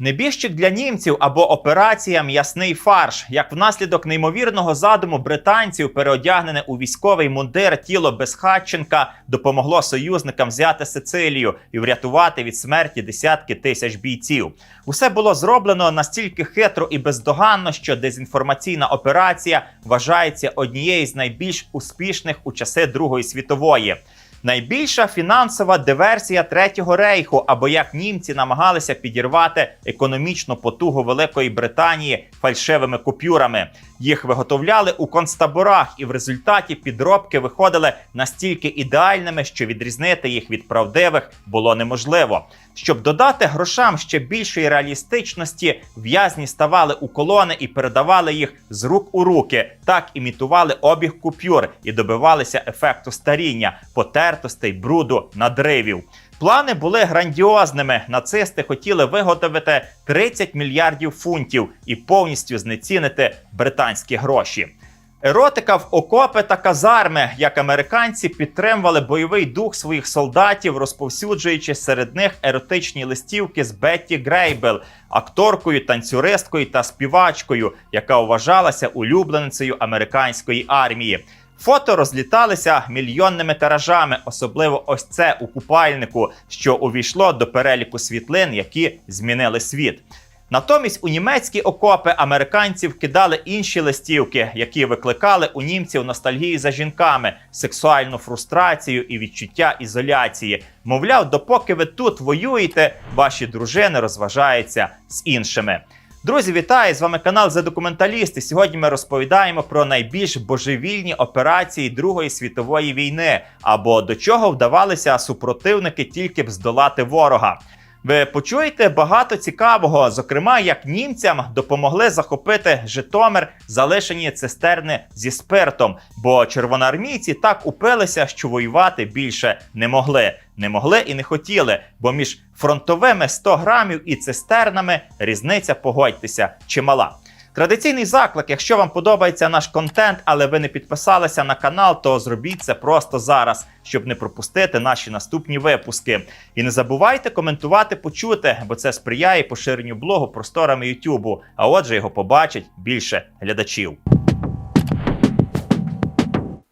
Небіжчик для німців або операція М'ясний фарш, як внаслідок неймовірного задуму британців, переодягнене у військовий мундир тіло Безхатченка допомогло союзникам взяти Сицилію і врятувати від смерті десятки тисяч бійців. Усе було зроблено настільки хитро і бездоганно, що дезінформаційна операція вважається однією з найбільш успішних у часи Другої світової. Найбільша фінансова диверсія Третього рейху, або як німці намагалися підірвати економічну потугу Великої Британії фальшивими купюрами. Їх виготовляли у концтаборах, і в результаті підробки виходили настільки ідеальними, що відрізнити їх від правдивих було неможливо. Щоб додати грошам ще більшої реалістичності, в'язні ставали у колони і передавали їх з рук у руки, так імітували обіг купюр і добивалися ефекту старіння, потертостей, бруду, надривів. Плани були грандіозними. Нацисти хотіли виготовити 30 мільярдів фунтів і повністю знецінити британські гроші. Еротика в окопи та казарми, як американці підтримували бойовий дух своїх солдатів, розповсюджуючи серед них еротичні листівки з Бетті Грейбел, акторкою, танцюристкою та співачкою, яка вважалася улюбленицею американської армії. Фото розліталися мільйонними тиражами, особливо ось це у купальнику, що увійшло до переліку світлин, які змінили світ. Натомість у німецькі окопи американців кидали інші листівки, які викликали у німців ностальгію за жінками, сексуальну фрустрацію і відчуття ізоляції. Мовляв, допоки ви тут воюєте, ваші дружини розважаються з іншими. Друзі, вітаю! З вами канал «За документаліст». І Сьогодні ми розповідаємо про найбільш божевільні операції Другої світової війни, або до чого вдавалися супротивники тільки б здолати ворога. Ви почуєте багато цікавого, зокрема, як німцям допомогли захопити Житомир, залишені цистерни зі спиртом, бо червоноармійці так упилися, що воювати більше не могли. Не могли і не хотіли, бо між фронтовими 100 грамів і цистернами різниця, погодьтеся, чимала. Традиційний заклик, якщо вам подобається наш контент, але ви не підписалися на канал, то зробіть це просто зараз, щоб не пропустити наші наступні випуски. І не забувайте коментувати, почути, бо це сприяє поширенню блогу просторами Ютубу. А отже, його побачить більше глядачів.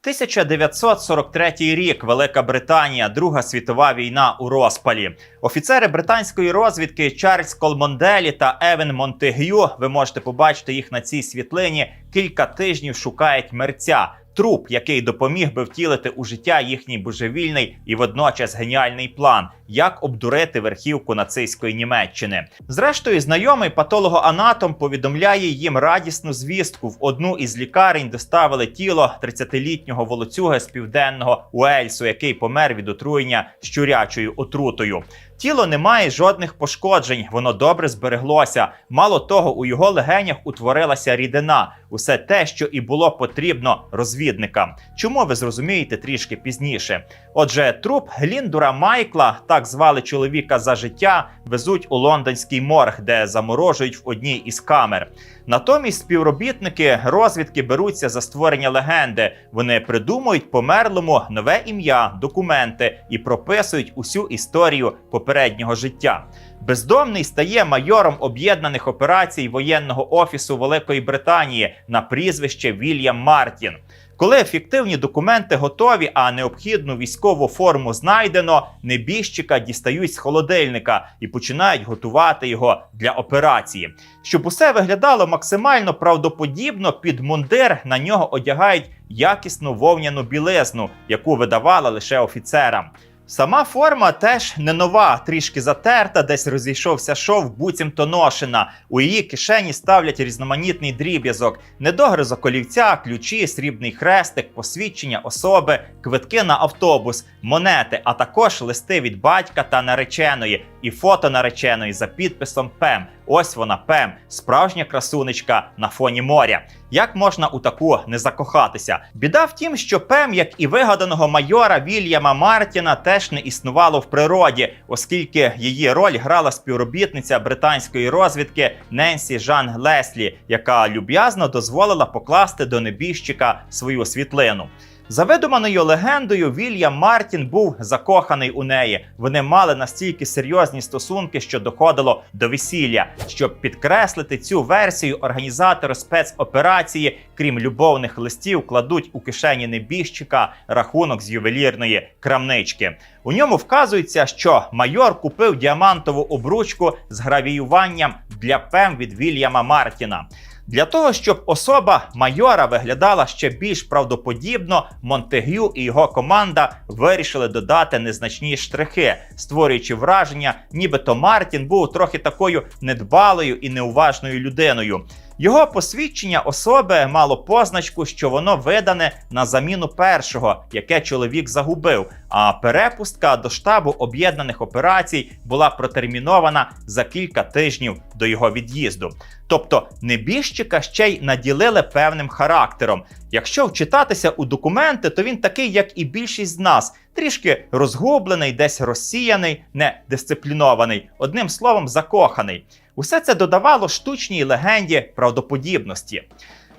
1943 рік Велика Британія, Друга світова війна у розпалі. Офіцери британської розвідки Чарльз Колмонделі та Евен Монтегю. Ви можете побачити їх на цій світлині. Кілька тижнів шукають мерця. Труп, який допоміг би втілити у життя їхній божевільний і водночас геніальний план, як обдурити верхівку нацистської Німеччини. Зрештою, знайомий патологоанатом повідомляє їм радісну звістку. В одну із лікарень доставили тіло 30-літнього волоцюги з південного Уельсу, який помер від отруєння щурячою отрутою. Тіло не має жодних пошкоджень, воно добре збереглося. Мало того, у його легенях утворилася рідина, усе те, що і було потрібно розвідникам. Чому ви зрозумієте трішки пізніше? Отже, труп Гліндура Майкла, так звали чоловіка за життя, везуть у лондонський морг, де заморожують в одній із камер. Натомість співробітники розвідки беруться за створення легенди. Вони придумують померлому нове ім'я, документи і прописують усю історію попереднього життя. Бездомний стає майором об'єднаних операцій воєнного офісу Великої Британії на прізвище Вільям Мартін. Коли фіктивні документи готові, а необхідну військову форму знайдено, небіжчика дістають з холодильника і починають готувати його для операції. Щоб усе виглядало максимально правдоподібно, під мундир на нього одягають якісну вовняну білизну, яку видавала лише офіцерам. Сама форма теж не нова, трішки затерта, десь розійшовся шов, буцімто ношена. У її кишені ставлять різноманітний дріб'язок, недогризок олівця, ключі, срібний хрестик, посвідчення особи, квитки на автобус, монети, а також листи від батька та нареченої, і фото нареченої за підписом Пем. Ось вона Пем, справжня красунечка на фоні моря. Як можна у таку не закохатися? Біда в тім, що Пем, як і вигаданого майора Вільяма Мартіна, теж не існувало в природі, оскільки її роль грала співробітниця британської розвідки Ненсі Жан Леслі, яка люб'язно дозволила покласти до небіжчика свою світлину. За видуманою легендою, Вільям Мартін був закоханий у неї. Вони мали настільки серйозні стосунки, що доходило до весілля. Щоб підкреслити цю версію, організатори спецоперації, крім любовних листів, кладуть у кишені небіжчика рахунок з ювелірної крамнички. У ньому вказується, що майор купив діамантову обручку з гравіюванням для пем від Вільяма Мартіна. Для того, щоб особа майора виглядала ще більш правдоподібно, Монтегю і його команда вирішили додати незначні штрихи, створюючи враження, нібито Мартін був трохи такою недбалою і неуважною людиною. Його посвідчення особи мало позначку, що воно видане на заміну першого, яке чоловік загубив. А перепустка до штабу об'єднаних операцій була протермінована за кілька тижнів до його від'їзду. Тобто небіжчика ще й наділили певним характером. Якщо вчитатися у документи, то він такий, як і більшість з нас, трішки розгублений, десь розсіяний, недисциплінований, одним словом, закоханий. Усе це додавало штучній легенді правдоподібності.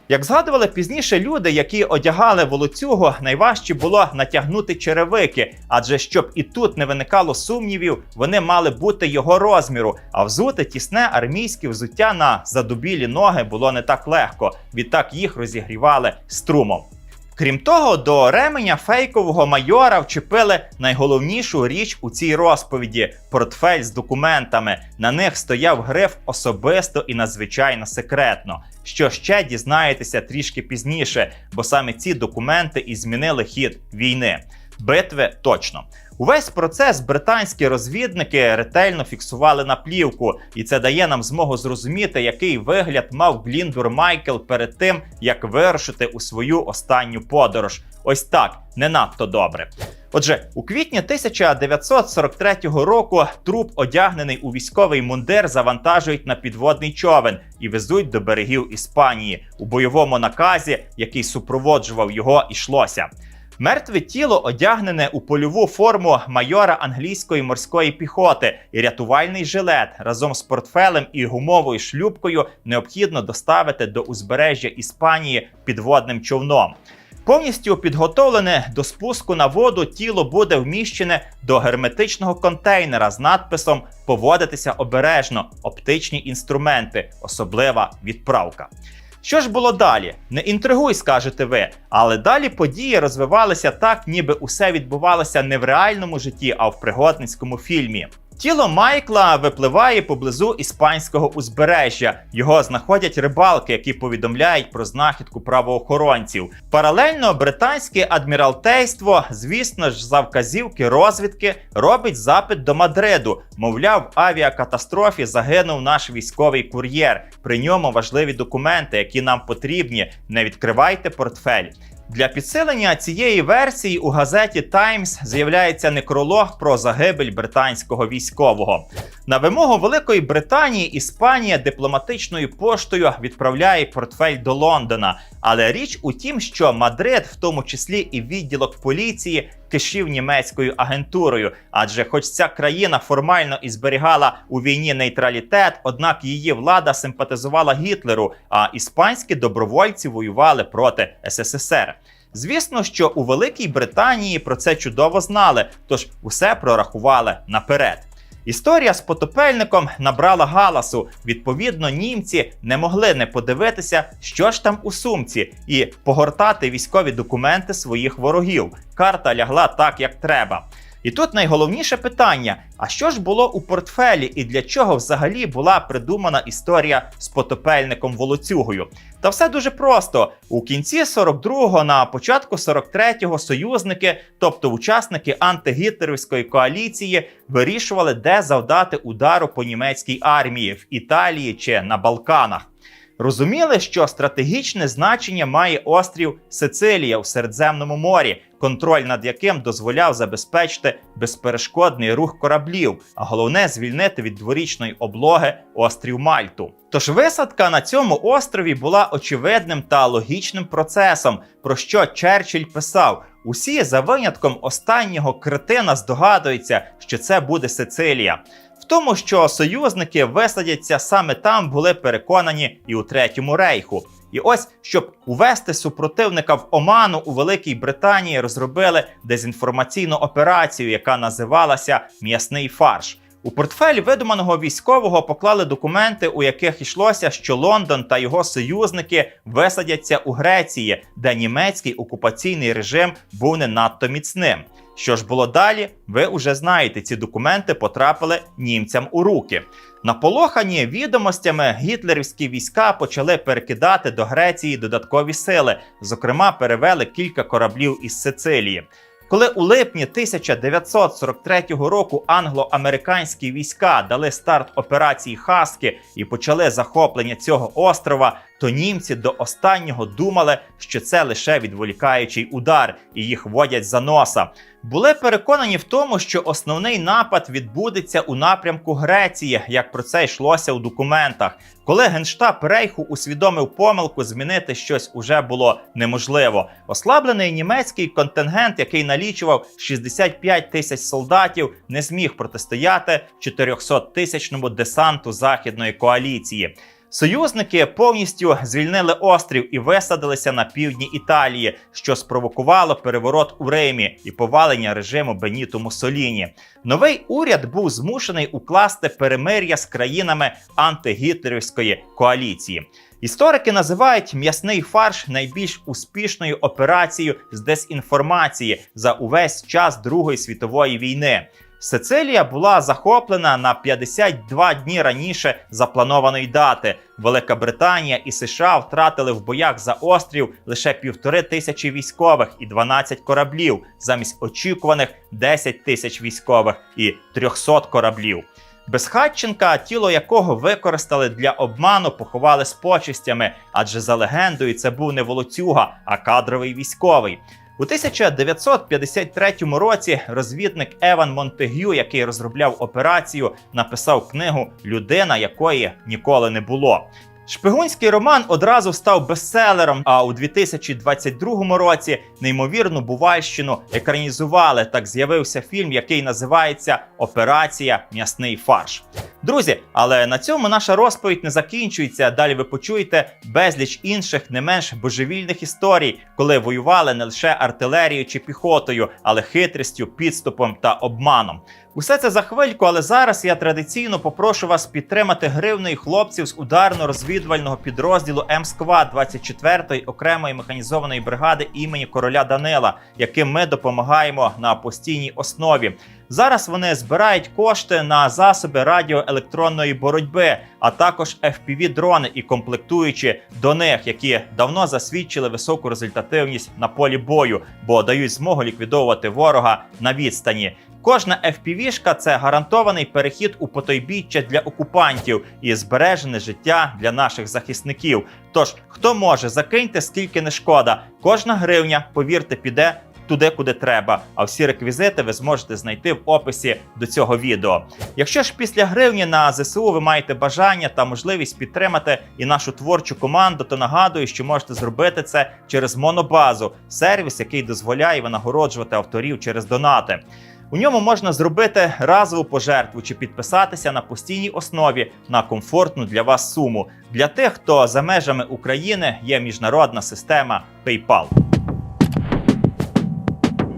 Як згадували пізніше люди, які одягали волоцюгу, найважче було натягнути черевики, адже щоб і тут не виникало сумнівів, вони мали бути його розміру. А взути тісне армійське взуття на задубілі ноги було не так легко. Відтак їх розігрівали струмом. Крім того, до ременя фейкового майора вчепили найголовнішу річ у цій розповіді портфель з документами. На них стояв гриф особисто і надзвичайно секретно. Що ще дізнаєтеся трішки пізніше, бо саме ці документи і змінили хід війни. Битви точно. Увесь процес британські розвідники ретельно фіксували на плівку, і це дає нам змогу зрозуміти, який вигляд мав Гліндур Майкл перед тим, як вирушити у свою останню подорож. Ось так, не надто добре. Отже, у квітні 1943 року труп, одягнений у військовий мундир, завантажують на підводний човен і везуть до берегів Іспанії. У бойовому наказі, який супроводжував його, ішлося. Мертве тіло одягнене у польову форму майора англійської морської піхоти і рятувальний жилет разом з портфелем і гумовою шлюбкою необхідно доставити до узбережжя Іспанії підводним човном. Повністю підготовлене до спуску на воду тіло буде вміщене до герметичного контейнера з надписом Поводитися обережно, оптичні інструменти, особлива відправка. Що ж було далі? Не інтригуй, скажете ви, але далі події розвивалися так, ніби усе відбувалося не в реальному житті, а в пригодницькому фільмі. Тіло Майкла випливає поблизу іспанського узбережжя. Його знаходять рибалки, які повідомляють про знахідку правоохоронців. Паралельно британське адміралтейство, звісно ж, за вказівки розвідки робить запит до Мадриду. Мовляв, в авіакатастрофі загинув наш військовий кур'єр. При ньому важливі документи, які нам потрібні. Не відкривайте портфель. Для підсилення цієї версії у газеті Times з'являється некролог про загибель британського військового. На вимогу Великої Британії Іспанія дипломатичною поштою відправляє портфель до Лондона. Але річ у тім, що Мадрид, в тому числі і відділок поліції, кишів німецькою агентурою. Адже, хоч ця країна формально і зберігала у війні нейтралітет, однак її влада симпатизувала Гітлеру, а іспанські добровольці воювали проти СССР. Звісно, що у Великій Британії про це чудово знали, тож усе прорахували наперед. Історія з потопельником набрала галасу. Відповідно, німці не могли не подивитися, що ж там у сумці, і погортати військові документи своїх ворогів. Карта лягла так, як треба. І тут найголовніше питання: а що ж було у портфелі і для чого взагалі була придумана історія з потопельником волоцюгою? Та все дуже просто. У кінці 42-го, на початку 43-го союзники, тобто учасники антигітлерівської коаліції, вирішували, де завдати удару по німецькій армії в Італії чи на Балканах. Розуміли, що стратегічне значення має острів Сицилія в Середземному морі, контроль над яким дозволяв забезпечити безперешкодний рух кораблів, а головне звільнити від дворічної облоги острів Мальту. Тож висадка на цьому острові була очевидним та логічним процесом, про що Черчилль писав. Усі за винятком останнього кретина здогадуються, що це буде Сицилія. В тому, що союзники висадяться саме там, були переконані і у третьому рейху. І ось, щоб увести супротивника в оману у Великій Британії, розробили дезінформаційну операцію, яка називалася М'ясний фарш. У портфель видуманого військового поклали документи, у яких йшлося, що Лондон та його союзники висадяться у Греції, де німецький окупаційний режим був не надто міцним. Що ж було далі? Ви уже знаєте, ці документи потрапили німцям у руки. Наполохані відомостями гітлерівські війська почали перекидати до Греції додаткові сили. Зокрема, перевели кілька кораблів із Сицилії. Коли у липні 1943 року англо-американські війська дали старт операції Хаски і почали захоплення цього острова, то німці до останнього думали, що це лише відволікаючий удар, і їх водять за носа. Були переконані в тому, що основний напад відбудеться у напрямку Греції, як про це йшлося у документах. Коли генштаб Рейху усвідомив помилку, змінити щось уже було неможливо. Ослаблений німецький контингент, який налічував 65 тисяч солдатів, не зміг протистояти 400-тисячному десанту західної коаліції. Союзники повністю звільнили острів і висадилися на півдні Італії, що спровокувало переворот у Римі і повалення режиму Беніту Муссоліні. Новий уряд був змушений укласти перемир'я з країнами антигітлерівської коаліції. Історики називають м'ясний фарш найбільш успішною операцією з дезінформації за увесь час Другої світової війни. Сицилія була захоплена на 52 дні раніше запланованої дати. Велика Британія і США втратили в боях за острів лише півтори тисячі військових і 12 кораблів, замість очікуваних 10 тисяч військових і 300 кораблів. Безхатченка, тіло якого використали для обману, поховали з почистями, адже за легендою це був не волоцюга, а кадровий військовий. У 1953 році розвідник Еван Монтегю, який розробляв операцію, написав книгу Людина, якої ніколи не було. Шпигунський роман одразу став бестселером. А у 2022 році неймовірну бувальщину екранізували. Так з'явився фільм, який називається Операція М'ясний фарш. Друзі, але на цьому наша розповідь не закінчується. Далі ви почуєте безліч інших не менш божевільних історій, коли воювали не лише артилерією чи піхотою, але хитрістю, підступом та обманом. Усе це за хвильку, але зараз я традиційно попрошу вас підтримати гривною хлопців з ударно-розвідувального підрозділу М-Сквад 24-ї окремої механізованої бригади імені короля Данила, яким ми допомагаємо на постійній основі. Зараз вони збирають кошти на засоби радіоелектронної боротьби, а також fpv дрони і комплектуючі до них, які давно засвідчили високу результативність на полі бою, бо дають змогу ліквідовувати ворога на відстані. Кожна FPV-шка – це гарантований перехід у потойбіччя для окупантів і збережене життя для наших захисників. Тож, хто може, закиньте скільки не шкода. Кожна гривня, повірте, піде туди, куди треба. А всі реквізити ви зможете знайти в описі до цього відео. Якщо ж після гривні на ЗСУ ви маєте бажання та можливість підтримати і нашу творчу команду, то нагадую, що можете зробити це через монобазу, сервіс, який дозволяє винагороджувати авторів через донати. У ньому можна зробити разову пожертву чи підписатися на постійній основі на комфортну для вас суму. Для тих, хто за межами України є міжнародна система PayPal.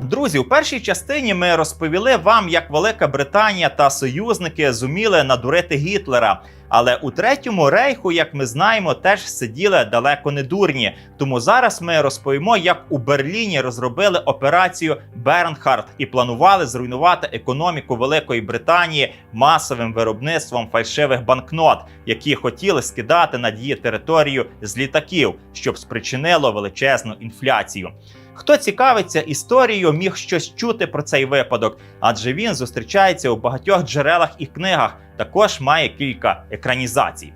Друзі, у першій частині ми розповіли вам, як Велика Британія та союзники зуміли надурити Гітлера. Але у третьому рейху, як ми знаємо, теж сиділи далеко не дурні. Тому зараз ми розповімо, як у Берліні розробили операцію Бернхард і планували зруйнувати економіку Великої Британії масовим виробництвом фальшивих банкнот, які хотіли скидати над її територію з літаків, щоб спричинило величезну інфляцію. Хто цікавиться історією, міг щось чути про цей випадок, адже він зустрічається у багатьох джерелах і книгах, також має кілька екранізацій.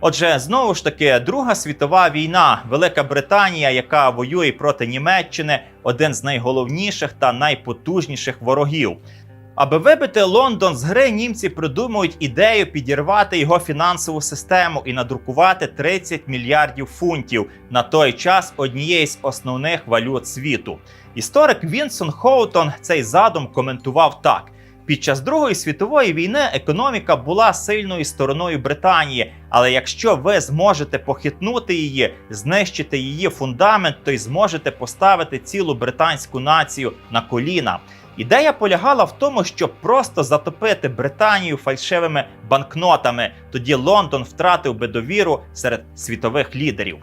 Отже, знову ж таки, Друга світова війна, Велика Британія, яка воює проти Німеччини, один з найголовніших та найпотужніших ворогів. Аби вибити Лондон з гри, німці придумують ідею підірвати його фінансову систему і надрукувати 30 мільярдів фунтів на той час однієї з основних валют світу. Історик Вінсон Хоутон цей задум коментував так. Під час Другої світової війни економіка була сильною стороною Британії. Але якщо ви зможете похитнути її, знищити її фундамент, то й зможете поставити цілу британську націю на коліна. Ідея полягала в тому, щоб просто затопити Британію фальшивими банкнотами. Тоді Лондон втратив би довіру серед світових лідерів.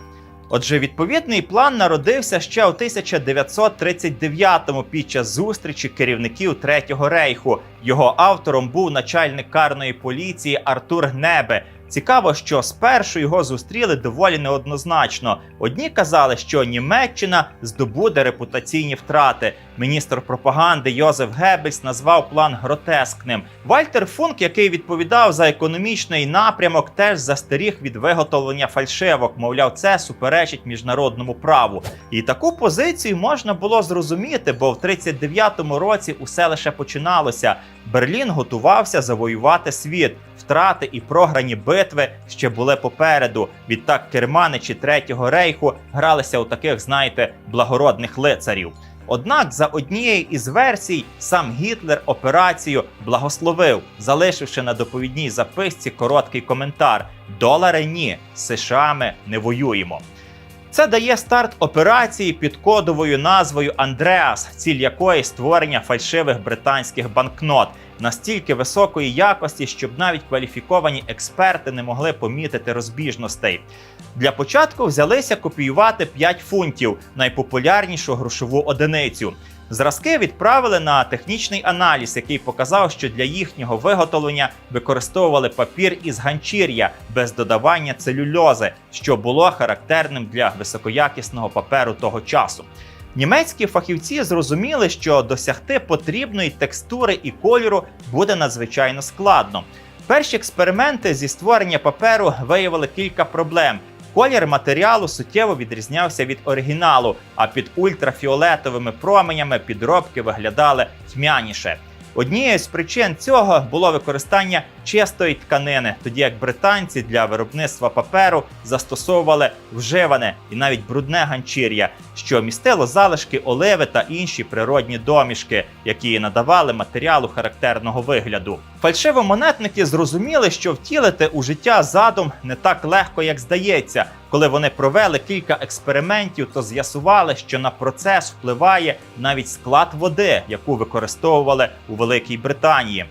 Отже, відповідний план народився ще у 1939-му під час зустрічі керівників Третього рейху. Його автором був начальник карної поліції Артур Небе. Цікаво, що спершу його зустріли доволі неоднозначно. Одні казали, що Німеччина здобуде репутаційні втрати. Міністр пропаганди Йозеф Геббельс назвав план гротескним. Вальтер Функ, який відповідав за економічний напрямок, теж застеріг від виготовлення фальшивок. Мовляв, це суперечить міжнародному праву. І таку позицію можна було зрозуміти, бо в 39-му році усе лише починалося. Берлін готувався завоювати світ. Втрати і програні битви ще були попереду. Відтак керманичі Третього рейху гралися у таких, знаєте, благородних лицарів. Однак, за однією із версій, сам Гітлер операцію благословив, залишивши на доповідній записці короткий коментар: Долари ні, США ми не воюємо. Це дає старт операції під кодовою назвою Андреас, ціль якої створення фальшивих британських банкнот настільки високої якості, щоб навіть кваліфіковані експерти не могли помітити розбіжностей. Для початку взялися копіювати 5 фунтів, найпопулярнішу грошову одиницю. Зразки відправили на технічний аналіз, який показав, що для їхнього виготовлення використовували папір із ганчір'я без додавання целюльози, що було характерним для високоякісного паперу того часу. Німецькі фахівці зрозуміли, що досягти потрібної текстури і кольору буде надзвичайно складно. Перші експерименти зі створення паперу виявили кілька проблем. Колір матеріалу суттєво відрізнявся від оригіналу, а під ультрафіолетовими променями підробки виглядали тьмяніше. Однією з причин цього було використання чистої тканини, тоді як британці для виробництва паперу застосовували вживане і навіть брудне ганчір'я, що містило залишки оливи та інші природні домішки, які надавали матеріалу характерного вигляду. Фальшивомонетники зрозуміли, що втілити у життя задум не так легко, як здається. Коли вони провели кілька експериментів, то з'ясували, що на процес впливає навіть склад води, яку використовували у Великій Британії.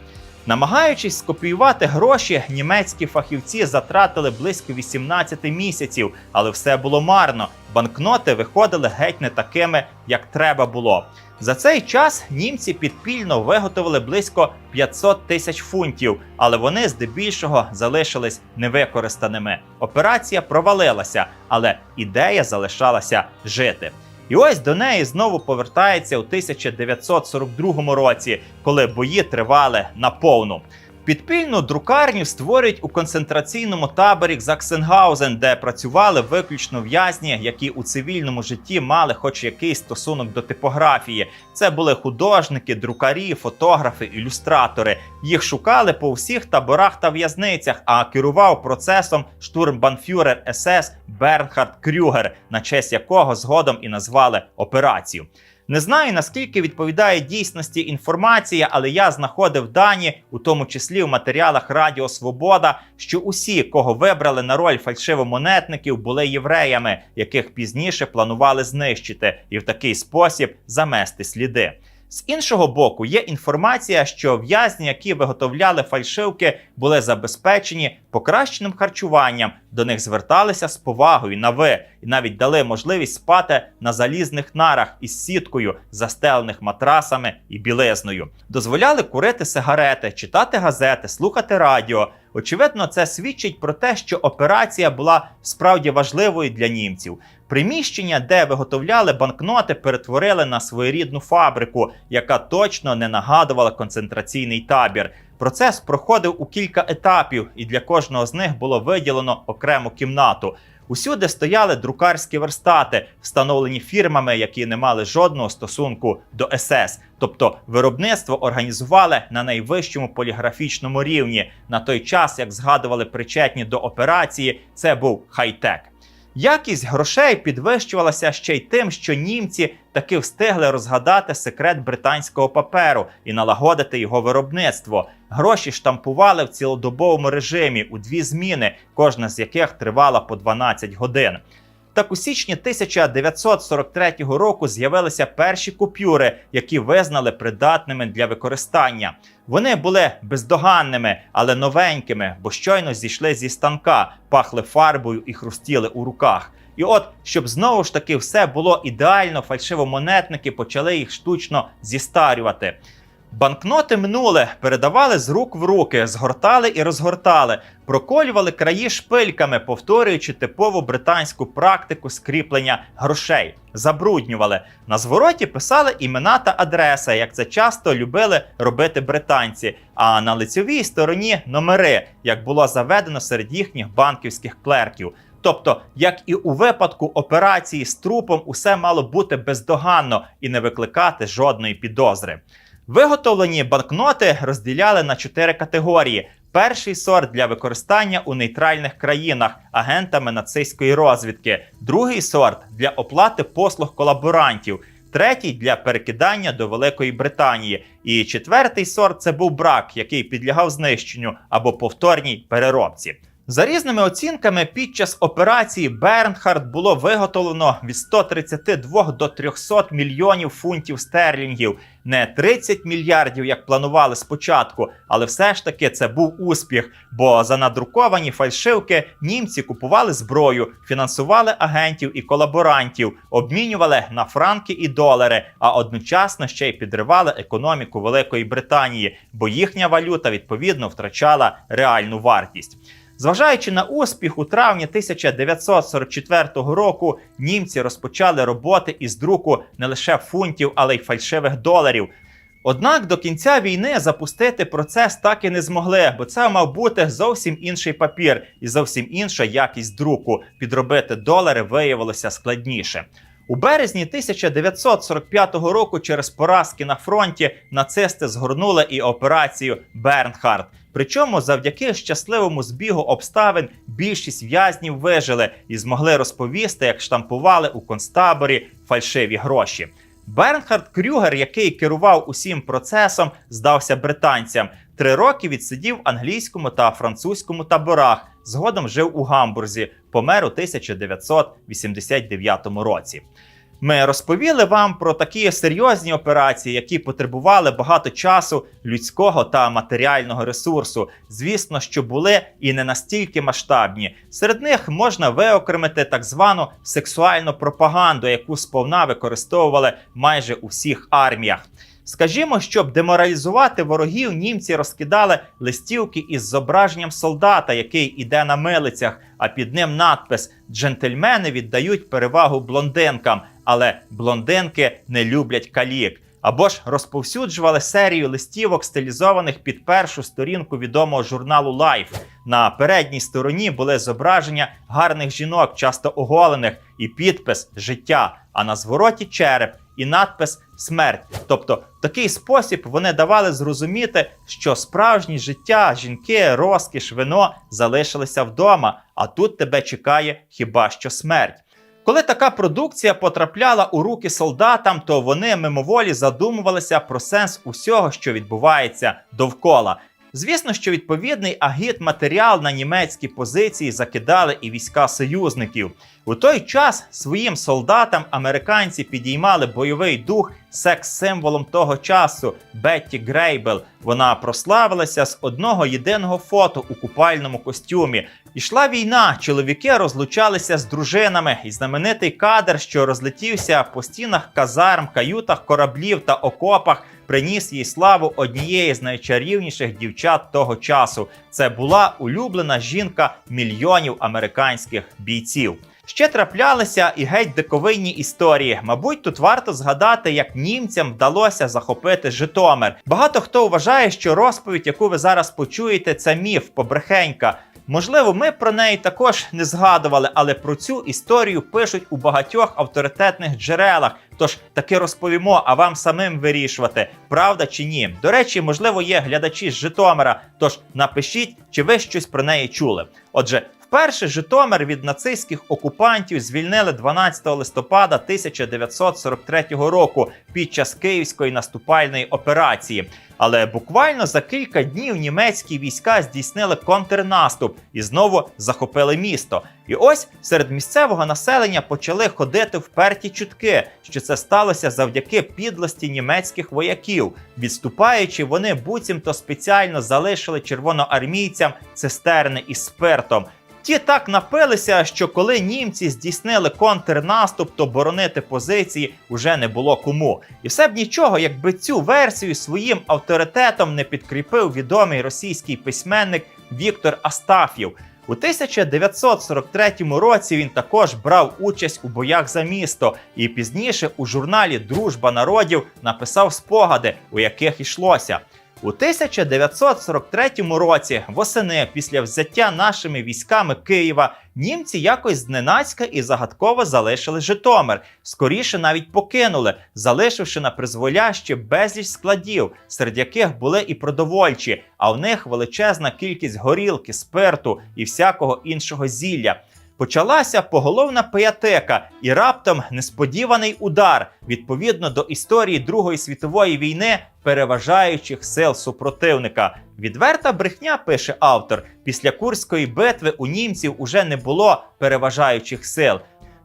Намагаючись скопіювати гроші, німецькі фахівці затратили близько 18 місяців, але все було марно. Банкноти виходили геть не такими, як треба було. За цей час німці підпільно виготовили близько 500 тисяч фунтів, але вони здебільшого залишились невикористаними. Операція провалилася, але ідея залишалася жити. І ось до неї знову повертається у 1942 році, коли бої тривали наповну. Підпільну друкарню створюють у концентраційному таборі Заксенгаузен, де працювали виключно в'язні, які у цивільному житті мали хоч якийсь стосунок до типографії. Це були художники, друкарі, фотографи, ілюстратори. Їх шукали по всіх таборах та в'язницях, а керував процесом штурмбанфюрер СС Бернхард Крюгер, на честь якого згодом і назвали операцію. Не знаю наскільки відповідає дійсності інформація, але я знаходив дані, у тому числі в матеріалах Радіо Свобода, що усі, кого вибрали на роль фальшивомонетників, були євреями, яких пізніше планували знищити, і в такий спосіб замести сліди. З іншого боку, є інформація, що в'язні, які виготовляли фальшивки, були забезпечені покращеним харчуванням. До них зверталися з повагою на ви і навіть дали можливість спати на залізних нарах із сіткою, застелених матрасами і білизною. Дозволяли курити сигарети, читати газети, слухати радіо. Очевидно, це свідчить про те, що операція була справді важливою для німців. Приміщення, де виготовляли банкноти, перетворили на своєрідну фабрику, яка точно не нагадувала концентраційний табір. Процес проходив у кілька етапів, і для кожного з них було виділено окрему кімнату. Усюди стояли друкарські верстати, встановлені фірмами, які не мали жодного стосунку до СС. Тобто виробництво організували на найвищому поліграфічному рівні. На той час, як згадували причетні до операції, це був хай-тек. Якість грошей підвищувалася ще й тим, що німці таки встигли розгадати секрет британського паперу і налагодити його виробництво. Гроші штампували в цілодобовому режимі у дві зміни, кожна з яких тривала по 12 годин. Так у січні 1943 року з'явилися перші купюри, які визнали придатними для використання. Вони були бездоганними, але новенькими, бо щойно зійшли зі станка, пахли фарбою і хрустіли у руках. І от, щоб знову ж таки все було ідеально, фальшивомонетники почали їх штучно зістарювати. Банкноти минуле передавали з рук в руки, згортали і розгортали, проколювали краї шпильками, повторюючи типову британську практику скріплення грошей, забруднювали. На звороті писали імена та адреса, як це часто любили робити британці. А на лицьовій стороні номери, як було заведено серед їхніх банківських клерків. Тобто, як і у випадку операції з трупом, усе мало бути бездоганно і не викликати жодної підозри. Виготовлені банкноти розділяли на чотири категорії: перший сорт для використання у нейтральних країнах агентами нацистської розвідки, другий сорт для оплати послуг колаборантів. Третій для перекидання до Великої Британії, і четвертий сорт це був брак, який підлягав знищенню або повторній переробці. За різними оцінками, під час операції Бернхард було виготовлено від 132 до 300 мільйонів фунтів стерлінгів, не 30 мільярдів, як планували спочатку, але все ж таки це був успіх. Бо за надруковані фальшивки німці купували зброю, фінансували агентів і колаборантів, обмінювали на франки і долари, а одночасно ще й підривали економіку Великої Британії, бо їхня валюта відповідно втрачала реальну вартість. Зважаючи на успіх, у травні 1944 року німці розпочали роботи із друку не лише фунтів, але й фальшивих доларів. Однак до кінця війни запустити процес так і не змогли, бо це мав бути зовсім інший папір і зовсім інша якість друку. Підробити долари виявилося складніше. У березні 1945 року через поразки на фронті нацисти згорнули і операцію Бернхард. Причому завдяки щасливому збігу обставин більшість в'язнів вижили і змогли розповісти, як штампували у концтаборі фальшиві гроші. Бернхард Крюгер, який керував усім процесом, здався британцям. Три роки відсидів в англійському та французькому таборах. Згодом жив у Гамбурзі, помер у 1989 році. Ми розповіли вам про такі серйозні операції, які потребували багато часу, людського та матеріального ресурсу. Звісно, що були і не настільки масштабні. Серед них можна виокремити так звану сексуальну пропаганду, яку сповна використовували майже у всіх арміях. Скажімо, щоб деморалізувати ворогів, німці розкидали листівки із зображенням солдата, який іде на милицях, а під ним надпис Джентльмени віддають перевагу блондинкам, але блондинки не люблять калік. Або ж розповсюджували серію листівок, стилізованих під першу сторінку відомого журналу Life. На передній стороні були зображення гарних жінок, часто оголених, і підпис життя. А на звороті череп і надпис смерть. Тобто, в такий спосіб вони давали зрозуміти, що справжнє життя, жінки, розкіш, вино залишилися вдома, а тут тебе чекає хіба що смерть. Коли така продукція потрапляла у руки солдатам, то вони мимоволі задумувалися про сенс усього, що відбувається довкола. Звісно, що відповідний агіт-матеріал на німецькі позиції закидали і війська союзників. У той час своїм солдатам американці підіймали бойовий дух секс-символом того часу Бетті Грейбел. Вона прославилася з одного єдиного фото у купальному костюмі. Ішла війна, чоловіки розлучалися з дружинами, і знаменитий кадр, що розлетівся по стінах казарм, каютах, кораблів та окопах, приніс їй славу однієї з найчарівніших дівчат того часу. Це була улюблена жінка мільйонів американських бійців. Ще траплялися і геть диковинні історії. Мабуть, тут варто згадати, як німцям вдалося захопити Житомир. Багато хто вважає, що розповідь, яку ви зараз почуєте, це міф, побрехенька. Можливо, ми про неї також не згадували, але про цю історію пишуть у багатьох авторитетних джерелах. Тож таки розповімо, а вам самим вирішувати, правда чи ні. До речі, можливо, є глядачі з Житомира. Тож напишіть, чи ви щось про неї чули. Отже, Вперше Житомир від нацистських окупантів звільнили 12 листопада 1943 року під час Київської наступальної операції. Але буквально за кілька днів німецькі війська здійснили контрнаступ і знову захопили місто. І ось серед місцевого населення почали ходити вперті чутки, що це сталося завдяки підлості німецьких вояків. Відступаючи, вони буцімто спеціально залишили червоноармійцям цистерни із спиртом. Ті так напилися, що коли німці здійснили контрнаступ, то боронити позиції вже не було кому. І все б нічого, якби цю версію своїм авторитетом не підкріпив відомий російський письменник Віктор Астаф'єв. У 1943 році він також брав участь у боях за місто і пізніше у журналі Дружба народів написав спогади, у яких йшлося. У 1943 році, восени, після взяття нашими військами Києва, німці якось зненацька і загадково залишили Житомир. Скоріше навіть покинули, залишивши на призволяще безліч складів, серед яких були і продовольчі, а в них величезна кількість горілки, спирту і всякого іншого зілля. Почалася поголовна пиятека і раптом несподіваний удар відповідно до історії Другої світової війни переважаючих сил супротивника. Відверта брехня пише автор. Після Курської битви у німців уже не було переважаючих сил.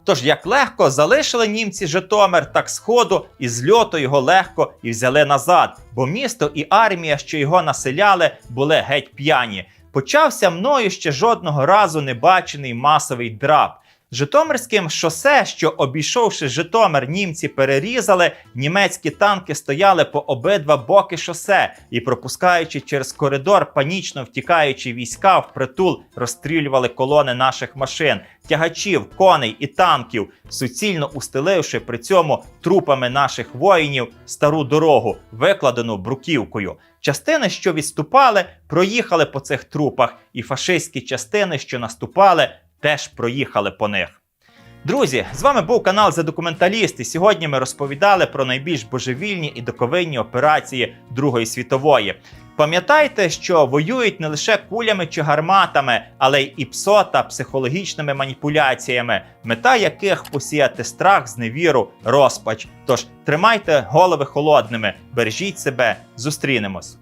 Тож як легко залишили німці Житомир, так сходу і з льоту його легко і взяли назад, бо місто і армія, що його населяли, були геть п'яні. Почався мною ще жодного разу не бачений масовий драп. Житомирським шосе, що обійшовши Житомир, німці перерізали, німецькі танки стояли по обидва боки шосе і, пропускаючи через коридор, панічно втікаючи війська, впритул розстрілювали колони наших машин, тягачів, коней і танків, суцільно устеливши при цьому трупами наших воїнів стару дорогу, викладену бруківкою. Частини, що відступали, проїхали по цих трупах, і фашистські частини, що наступали, теж проїхали по них. Друзі, з вами був канал «За документаліст», і сьогодні ми розповідали про найбільш божевільні і доковинні операції Другої світової. Пам'ятайте, що воюють не лише кулями чи гарматами, але й ІПСО та психологічними маніпуляціями, мета яких посіяти страх, зневіру, розпач. Тож тримайте голови холодними, бережіть себе, зустрінемось.